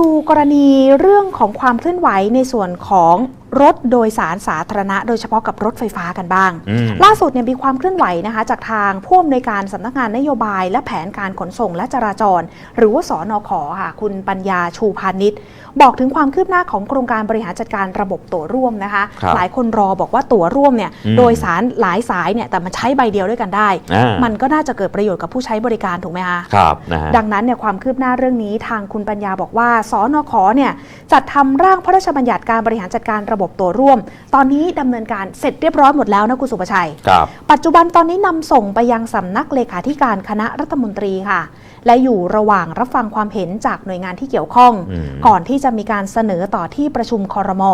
ดูกรณีเรื่องของความเคลื่อนไหวในส่วนของ รถโดยสารสาธารณะ โดยเฉพาะกับรถไฟฟ้ากันบ้างอืมล่าสุดเนี่ยมีความเคลื่อนไหวนะคะจากทางผู้อำนวยการสำนักงานนโยบาย และแผนการขนส่งและจราจร หรือว่าสอนอขอค่ะ คุณปัญญาชูพาณิชย์ บอกถึงความคืบหน้าของโครงการบริหารจัดการระบบตั๋วร่วมนะคะครับหลายคนรอบอกว่าตั๋วร่วมเนี่ยอืมโดยสารหลายสายเนี่ยแต่มันใช้ใบเดียวด้วยกันได้อ่ามันก็น่าจะเกิดประโยชน์กับผู้ใช้บริการถูกไหมคะครับนะฮะดังนั้นเนี่ยความคืบหน้าเรื่องนี้ทางคุณปัญญาบอกว่าสอนขเนี่ย จัดทำร่างพระราชบัญญัติการบริหารจัดการระบบตัวร่วม ตอนนี้ดำเนินการเสร็จเรียบร้อยหมดแล้วนะคุณสุประชัยครับปัจจุบันตอนนี้นำส่งไปยังสำนักเลขาธิการคณะรัฐมนตรีค่ะ และอยู่ระหว่างรับฟังความเห็นจากหน่วยงานที่เกี่ยวข้องอืมก่อนที่จะมีการเสนอต่อที่ประชุมคอรมอ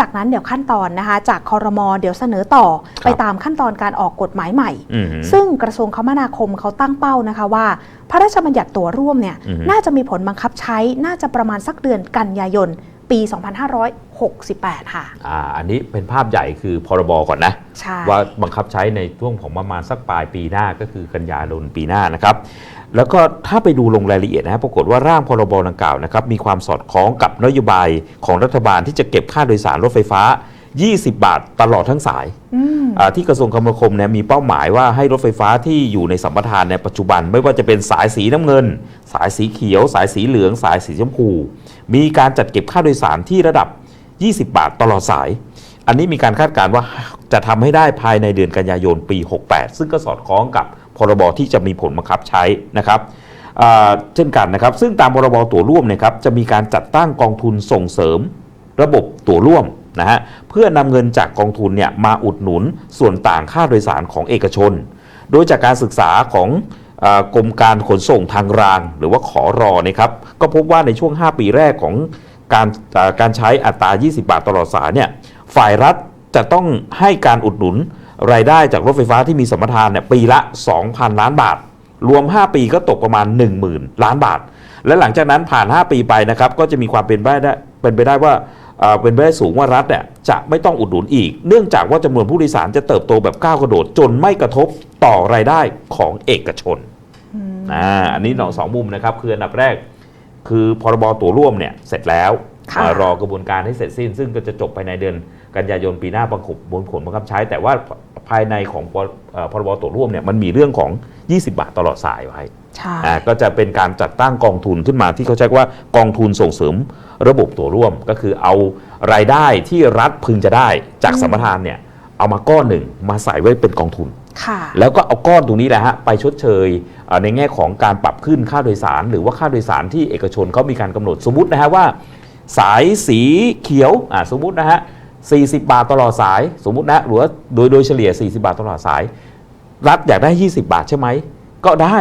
จากนั้นเดี๋ยวขั้นตอนนะคะ จากคอรมอเดี๋ยวเสนอต่อไปตามขั้นตอนการออกกฎหมายใหม่อืมซึ่งกระทรวงคมนาคมเขาตั้งเป้านะคะว่า พระราชบัญญัติตั๋วร่วมเนี่ยอือฮึน่าจะมีผลบังคับใช้น่าจะประมาณสักเดือนกันยายน ปี 2568 ค่ะ อ่าอันนี้เป็นภาพใหญ่คือพรบก่อนนะ ใช่ ว่าบังคับใช้ในช่วงของประมาณสักปลายปีหน้าก็คือกันยายนปีหน้านะครับ แล้วก็ถ้าไปดูลงรายละเอียดนะครับปรากฏว่าร่างพรบดังกล่าวนะครับมีความสอดคล้องกับนโยบายของรัฐบาลที่จะเก็บค่าโดยสารรถไฟฟ้า 20 บาทตลอดทั้งสายอืมอ่าที่กระทรวงคมนาคมเนี่ยมีเป้าหมายว่าให้รถไฟฟ้าที่อยู่ในสัมปทานในปัจจุบัน ไม่ว่าจะเป็นสายสีน้ำเงิน สายสีเขียว สายสีเหลือง สายสีชมพู มีการจัดเก็บค่าโดยสารที่ระดับ 20 บาทตลอดสาย อันนี้มีการคาดการณ์ว่าจะทำให้ได้ภายในเดือนกันยายนปี 68 ซึ่งก็สอดคล้องกับพรบที่จะมีผลบังคับใช้นะครับอ่าเช่นกันนะครับ ซึ่งตามพรบตั๋วร่วมเนยครับจะมีการจัดตั้งกองทุนส่งเสริม ระบบตั๋วร่วม นะฮะเพื่อนำเงินจากกองทุนเนี่ยมาอุดหนุนส่วนต่างค่าโดยสารของเอกชน โดยจากการศึกษาของอกรมการขนส่งทางราง หรือว่าขอรอนะครับก็พบว่าในช่วง 5 ปีแรกของการการใช้อัตรา 20 บาทตลอดสายเนี่ยฝ่ายรัฐจะต้องให้การอุดหนุนรายได้จากรถไฟฟ้าที่มีสมปทานเนี่ยปีละ 2,000 ล้านบาท รวม 5 ปีก็ตกประมาณ 10,000 ล้านบาท และหลังจากนั้นผ่าน 5 ปีไปนะครับก็จะมีความเป็นไปได้เป็นไปได้ว่า เอ่อเป็นไปได้สูงว่ารัฐเนี่ยจะไม่ต้องอุดหนุนอีก เนื่องจากว่าจำนวนผู้โดยสารจะเติบโตแบบก้าวกระโดด จนไม่กระทบต่อรายได้ของเอกชนอ่าอันนี้หนองสองมุมนะครับ คืออันดับแรก คือพรบตั๋วร่วมเนี่ยเสร็จแล้วค่ะมา รอกระบวนการให้เสร็จสิ้น ซึ่งก็จะจบภายในเดือนกันยายนปีหน้าบังคับบนผลบังคับใช้ แต่ว่าภายในของพรเอ่อพรบตั๋วร่วมเนี่ยมันมีเรื่องของ 20 บาทตลอดสายไว้ใช่อ่าก็จะเป็นการจัดตั้งกองทุนขึ้นมาที่เขาใช้ว่ากองทุนส่งเสริมระบบตั๋วร่วมก็คือเอารายได้ที่รัฐพึงจะได้จากสัมปทานเนี่ยเอามาก้อนหนึ่งมาใส่ไว้เป็นกองทุนค่ะแล้วก็เอาก้อนตรงนี้แหละฮะไปชดเชยเอ่อในแง่ของการปรับขึ้นค่าโดยสาร หรือว่าค่าโดยสารที่เอกชนเขามีการกำหนดสมมตินะฮะว่า สายสีเขียวอ่าสมมตินะฮะ40 บาทตลอดสาย สมมตินะหรือว่าโดยโดยเฉลี่ย 40 บาทตลอดสาย รัฐอยากได้ 20 บาทใช่ไหม ก็ได้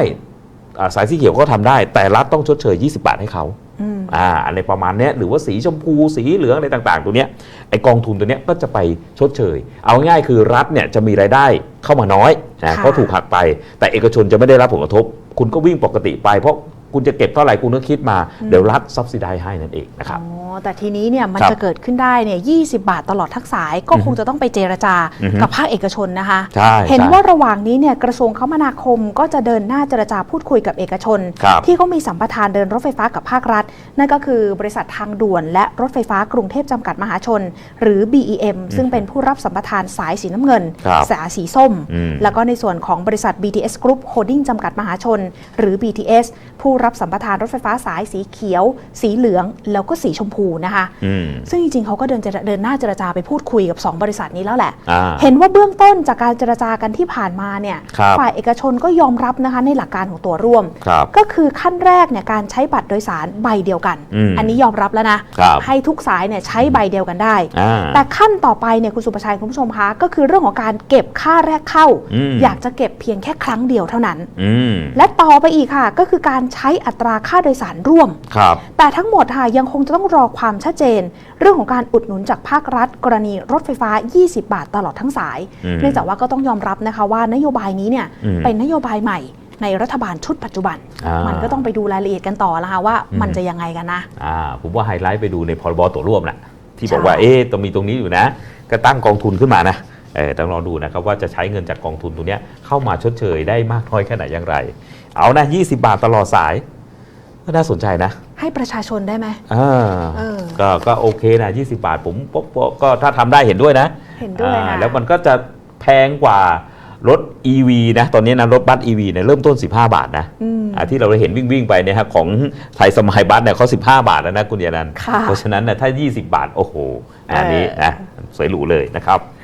อ่าสายสีเขียวก็ทำได้ แต่รัฐต้องชดเชย 20 บาทให้เขาอืมอ่าอะไรประมาณเนี้ยหรือว่าสีชมพูสีเหลืองอะไรต่างๆ ตัวเนี้ยไอกองทุนตัวเนี้ยก็จะไปชดเชย เอาง่ายๆคือรัฐเนี่ยจะมีรายได้เข้ามาน้อยนะค่ะเพราะถูกหักไป แต่เอกชนจะไม่ได้รับผลกระทบ คุณก็วิ่งปกติไปเพราะ คุณจะเก็บเท่าไหร่คุณก็คิดมา เดี๋ยวรัฐซับซิไดให้นั่นเองนะครับอ๋อแต่ทีนี้เนี่ยมันครับจะเกิดขึ้นได้เนี่ย20บาทตลอดทั้งสายก็คงจะต้องไปเจรจาอือฮึกับภาคเอกชนนะคะใช่เห็นใช่ว่าระหว่างนี้เนี่ยกระทรวงคมนาคมก็จะเดินหน้าเจรจาพูดคุยกับเอกชนครับที่เขามีสัมปทานเดินรถไฟฟ้ากับภาครัฐ นั่นก็คือบริษัททางด่วน และรถไฟฟ้ากรุงเทพจำกัดมหาชน หรือ BEM ซึ่งเป็นผู้รับสัมปทานสายสีน้ำเงินครับสายสีส้มอืมแล้วก็ในส่วนของบริษัท BTS Group Holding จำกัดมหาชน หรือ BTS ผู้รับสัมปทานรถไฟฟ้าสายสีเขียว สีเหลือง แล้วก็สีชมพูนะคะอืมซึ่งจริงๆเขาก็เดินเจรเดินหน้าเจรจาไปพูดคุยกับ 2 บริษัทนี้แล้วแหละอ่าเห็นว่าเบื้องต้นจากการเจรจากันที่ผ่านมาเนี่ยครับฝ่ายเอกชนก็ยอมรับนะคะในหลักการของตัวร่วมครับก็คือขั้นแรกเนี่ยการใช้บัตรโดยสารใบเดียวกันอืมนนี้ยอมรับแล้วนะครับให้ทุกสายเนี่ยใช้ใบเดียวกันได้อ่าแต่ขั้นต่อไปเนี่ยคุณสุประชัยคุณผู้ชมคะก็คือเรื่องของการเก็บค่าแรกเข้าอืมอยากจะเก็บเพียงแค่ครั้งเดียวเท่านั้นอืมและต่อไปอีกค่ะก็คือการใช้อัตราค่าโดยสารร่วมครับแต่ทั้งหมดค่ะยังคงจะต้องรอความชัดเจน เรื่องของการอุดหนุนจากภาครัฐ กรณีรถไฟฟ้า 20 บาทตลอดทั้งสายอืมเนื่องจากว่าก็ต้องยอมรับนะคะว่านโยบายนี้เนี่ยอืมเป็นนโยบายใหม่ ในรัฐบาลชุดปัจจุบันอ่ามัมันก็ต้องไปดูรายละเอียดกันต่อละค่ะว่าอืมมันจะยังไงกันนะอ่าผมว่าไฮไลท์ไปดูในพรบตั๋วร่วมนะที่บอกใช่ว่าเอ๊ะต้องมีตรงนี้อยู่นะ ก็ตั้งกองทุนขึ้นมานะเออต้องรอดูนะครับว่าจะใช้เงินจากกองทุนตรงเนี้ยเข้ามาชดเชยได้มากน้อยแค่ไหนอย่างไร เอานะ 20 บาทตลอดสาย ก็น่าสนใจนะ ให้ประชาชนได้ไหมอ่าเออก็ก็โอเคนะ 20 บาทผมก็ก็ก็ถ้าทำได้เห็นด้วยนะ เห็นด้วยอ่านะแล้วมันก็จะแพงกว่า รถ EV นะตอนนี้นะรถบัส EV เนี่ยเริ่มต้น 15 บาทนะอืมอ่าที่เราเห็นวิ่งวิ่งๆไปเนี่ยฮะของไทยสมัยบัสเนี่ยเขา15 บาทแล้วนะคุณยานันท์ค่ะเพราะฉะนั้นเนี่ยถ้า 20 บาท โอ้โห อันนี้เออนะสวยหรูเลยนะครับ